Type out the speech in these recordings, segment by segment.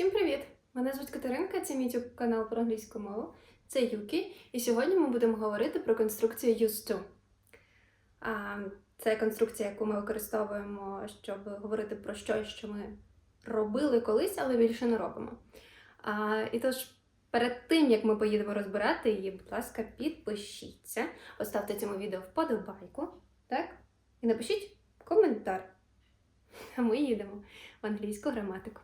Всім привіт! Мене звуть Катеринка, це мій канал про англійську мову. Це Юкі, і сьогодні ми будемо говорити про конструкцію used to. А, Це конструкція, яку ми використовуємо, щоб говорити про щось, що ми робили колись, але більше не робимо. А, І тож, перед тим як ми поїдемо розбирати її, будь ласка, підпишіться, поставте цьому відео вподобайку, так? І напишіть коментар. А ми їдемо в англійську граматику.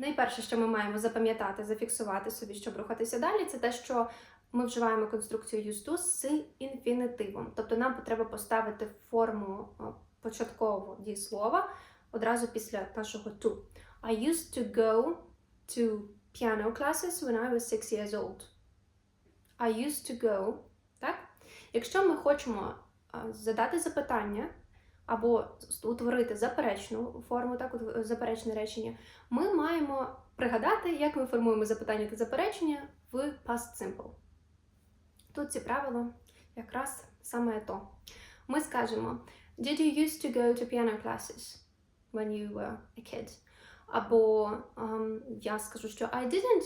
Найперше, що ми маємо запам'ятати, зафіксувати собі, щоб рухатися далі, це те, що ми вживаємо конструкцію to з інфінітивом. Тобто нам треба поставити форму е, початкового дієслова одразу після нашого to. I used to go to piano classes when I was six years old. I used to go. Так? Якщо ми хочемо е, задати запитання або утворити заперечну форму, так, от, заперечне речення, ми маємо пригадати, як ми формуємо запитання та заперечення в past simple. Тут ці правила якраз саме то. Ми скажемо Did you used to go to piano classes when you were a kid? Або ем, я скажу, що I didn't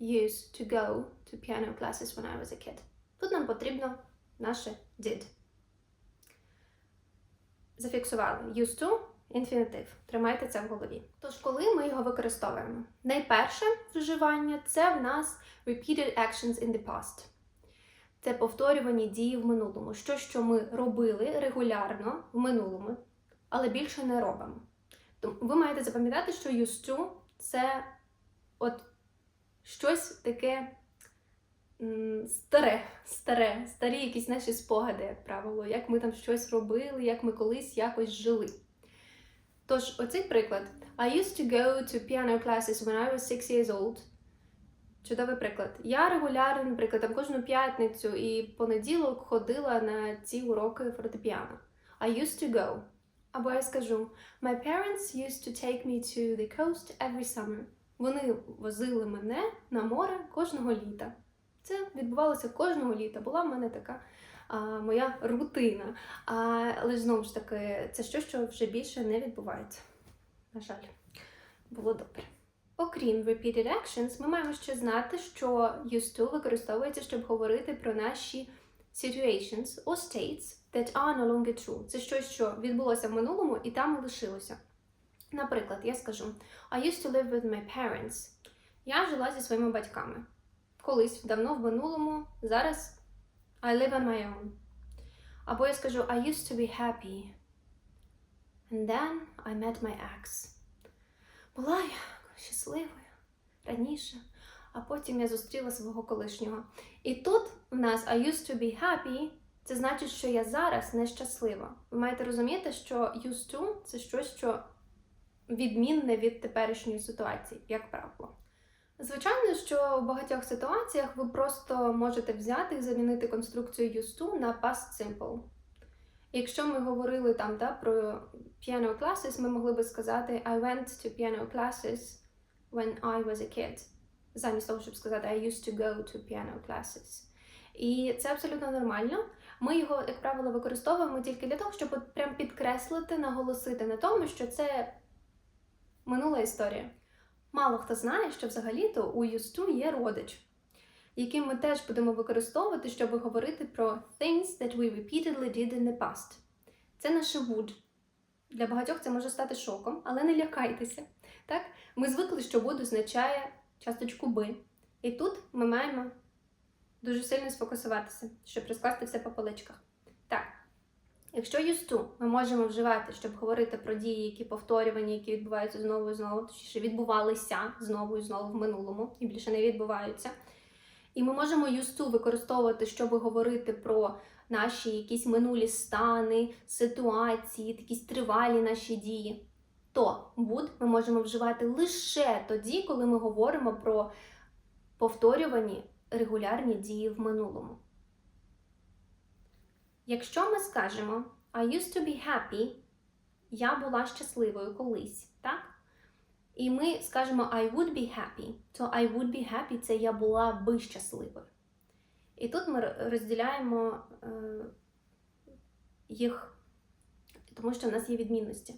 used to go to piano classes when I was a kid. Тут нам потрібно наше did. Зафіксували used to інфінітив. Тримайте це в голові. Тож, коли ми його використовуємо? Найперше вживання це в нас repeated actions in the past. Це повторювані дії в минулому. Що, що ми робили регулярно в минулому, але більше не робимо. Тому ви маєте запам'ятати, що used to – це от щось таке старе, старе, старі якісь наші спогади, як правило, як ми там щось робили, як ми колись якось жили. Тож, оцей приклад. I used to go to piano classes when I was six years old. Чудовий приклад. Я регулярно, наприклад, там кожну п'ятницю і понеділок ходила на ці уроки фортепіано. I used to go. Або я скажу My parents used to take me to the coast every summer. Вони возили мене на море кожного літа. Це відбувалося кожного літа. Була в мене така а, моя рутина. А, але знову ж таки, це щось, що вже більше не відбувається. На жаль, було добре. Окрім repeated actions, ми маємо ще знати, що used to використовується, щоб говорити про наші situations or states that are no longer true. Це щось, що відбулося в минулому і там лишилося. Наприклад, я скажу I used to live with my parents. Я жила зі своїми батьками. Колись, давно в минулому, зараз I live on my own. Або я скажу I used to be happy. And then I met my ex. Була я щасливою раніше, а потім я зустріла свого колишнього. І тут в нас I used to be happy, це значить, що я зараз нещаслива. Ви маєте розуміти, що used to це щось, що відмінне від теперішньої ситуації, як правило. Звичайно, що в багатьох ситуаціях ви просто можете взяти і замінити конструкцію used to на past simple. Якщо ми говорили там да, про piano classes, ми могли би сказати I went to piano classes when I was a kid. Замість того, щоб сказати I used to go to piano classes. І це абсолютно нормально. Ми його, як правило, використовуємо тільки для того, щоб прям підкреслити, наголосити на тому, що це минула історія. Мало хто знає, що взагалі-то у to є родич, який ми теж будемо використовувати, щоб говорити про things that we repeatedly did in the past. Це наше would. Для багатьох це може стати шоком, але не лякайтеся. Так? Ми звикли, що would означає часточку би. І тут ми маємо дуже сильно сфокусуватися, щоб розкласти все по поличках. Якщо to ми можемо вживати, щоб говорити про дії, які повторювані, які відбуваються знову і знову, точніше відбувалися знову і знову в минулому і більше не відбуваються. І ми можемо to використовувати, щоб говорити про наші якісь минулі стани, ситуації, якісь тривалі наші дії. То would ми можемо вживати лише тоді, коли ми говоримо про повторювані регулярні дії в минулому. Якщо ми скажемо I used to be happy, я була щасливою колись, так? І ми скажемо I would be happy, то I would be happy це я була би щасливою. І тут ми розділяємо е, їх, тому що в нас є відмінності.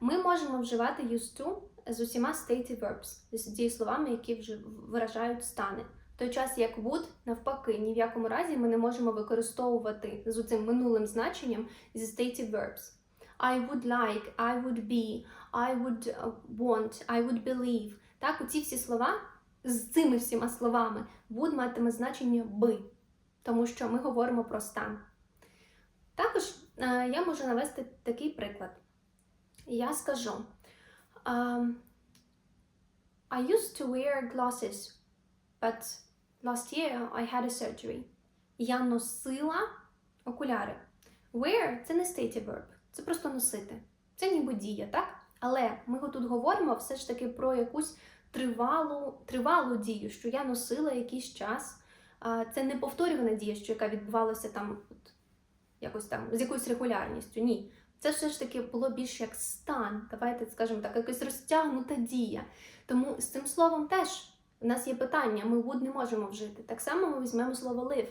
Ми можемо вживати used to з усіма stative verbs, з дієсловами, які виражають стани. Той час як would, навпаки, ні в якому разі ми не можемо використовувати з цим минулим значенням зі stative verbs. I would like, I would be, I would uh, want, I would believe. Так, оці всі слова з цими всіма словами would матиме значення би, тому що ми говоримо про стан. Також е, я можу навести такий приклад. Я скажу: um, I used to wear glasses, but last year I had a surgery. Я носила окуляри. Wear – це не stative verb, це просто носити. Це ніби дія, так? Але ми тут говоримо все ж таки про якусь тривалу, тривалу дію, що я носила якийсь час. Це не повторювана дія, що яка відбувалася там от, якось там з якоюсь регулярністю. Ні. Це все ж таки було більш як стан, давайте скажемо так, якась розтягнута дія. Тому з цим словом теж у нас є питання, ми would не можемо вжити. Так само ми візьмемо слово live.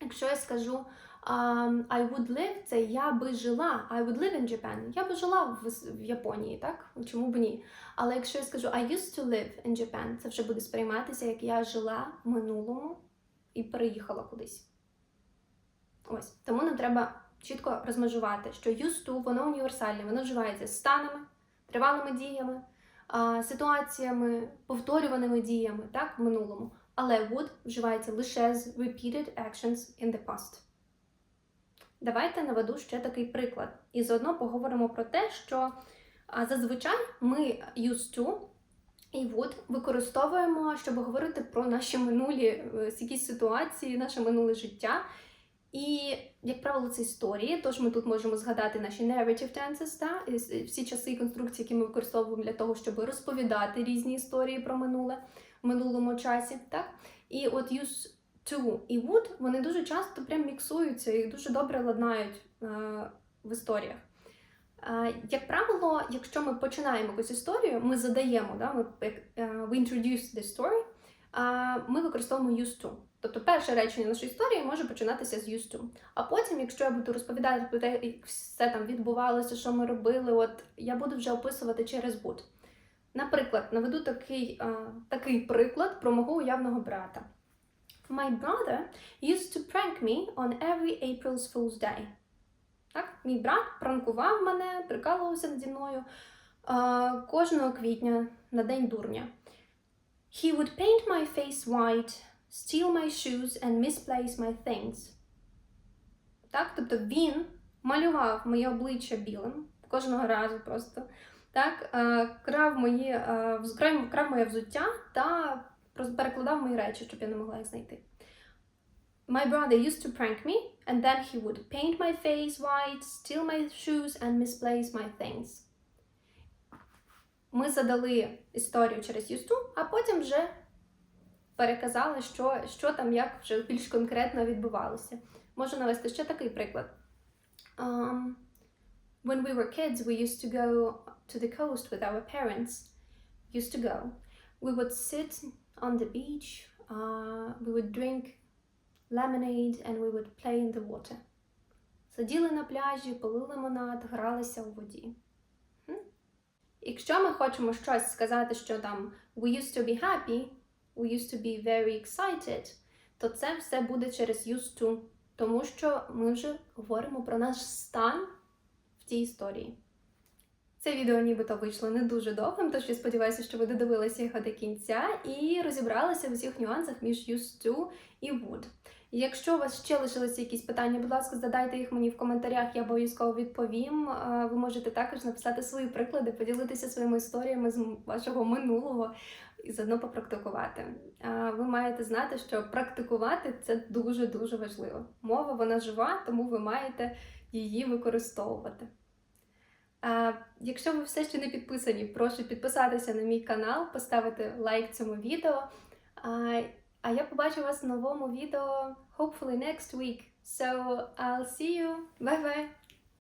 Якщо я скажу um, I would live, це я би жила. I would live in Japan. Я би жила в, в Японії, так? Чому б ні? Але якщо я скажу I used to live in Japan, це вже буде сприйматися, як я жила в минулому і переїхала кудись. Ось. Тому нам треба чітко розмежувати, що used to, воно універсальне, воно вживається станами, тривалими діями, ситуаціями, повторюваними діями, так, в минулому. Але would вживається лише з repeated actions in the past. Давайте наведу ще такий приклад. І заодно поговоримо про те, що зазвичай ми used to і would використовуємо, щоб говорити про наші минулі е, якісь ситуації, наше минуле життя. І, як правило, це історії, тож ми тут можемо згадати наші narrative tenses, та? всі часи і конструкції, які ми використовуємо для того, щоб розповідати різні історії про минуле в минулому часі. Так? І от use to і would, вони дуже часто прям міксуються і дуже добре ладнають е, в історіях. Е, як правило, якщо ми починаємо якусь історію, ми задаємо, да, ми, е, we introduce the story, а ми використовуємо used to. Тобто перше речення нашої історії може починатися з used to. А потім, якщо я буду розповідати про те, як все там відбувалося, що ми робили, от я буду вже описувати через would. Наприклад, наведу такий, а, такий приклад про мого уявного брата. My brother used to prank me on every April's Fool's Day. Так, мій брат пранкував мене, прикалувався наді мною а, кожного квітня на день дурня. He would paint my face white, steal my shoes and misplace my things. Так, тобто він малював моє обличчя білим кожного разу просто. Так, е, крав, мої, е, крав, моє взуття та перекладав мої речі, щоб я не могла їх знайти. My brother used to prank me, and then he would paint my face white, steal my shoes and misplace my things. Ми задали історію через юсту, а потім вже переказали, що, що там як вже більш конкретно відбувалося. Можу навести ще такий приклад. Um, when we were kids, we used to go to the coast with our parents. Used to go. We would sit on the beach, uh, we would drink lemonade and we would play in the water. Сиділи на пляжі, пили лимонад, гралися у воді. Якщо ми хочемо щось сказати, що там we used to be happy, we used to be very excited, то це все буде через used to, тому що ми вже говоримо про наш стан в цій історії. Це відео нібито вийшло не дуже довгим, тож я сподіваюся, що ви додивилися його до кінця і розібралися в усіх нюансах між used to і would. Якщо у вас ще лишилися якісь питання, будь ласка, задайте їх мені в коментарях, я обов'язково відповім. Ви можете також написати свої приклади, поділитися своїми історіями з вашого минулого і заодно попрактикувати. Ви маєте знати, що практикувати це дуже дуже важливо. Мова вона жива, тому ви маєте її використовувати. Якщо ви все ще не підписані, прошу підписатися на мій канал, поставити лайк цьому відео. А, я побачу вас в новому відео hopefully next week. So I'll see you. Bye bye!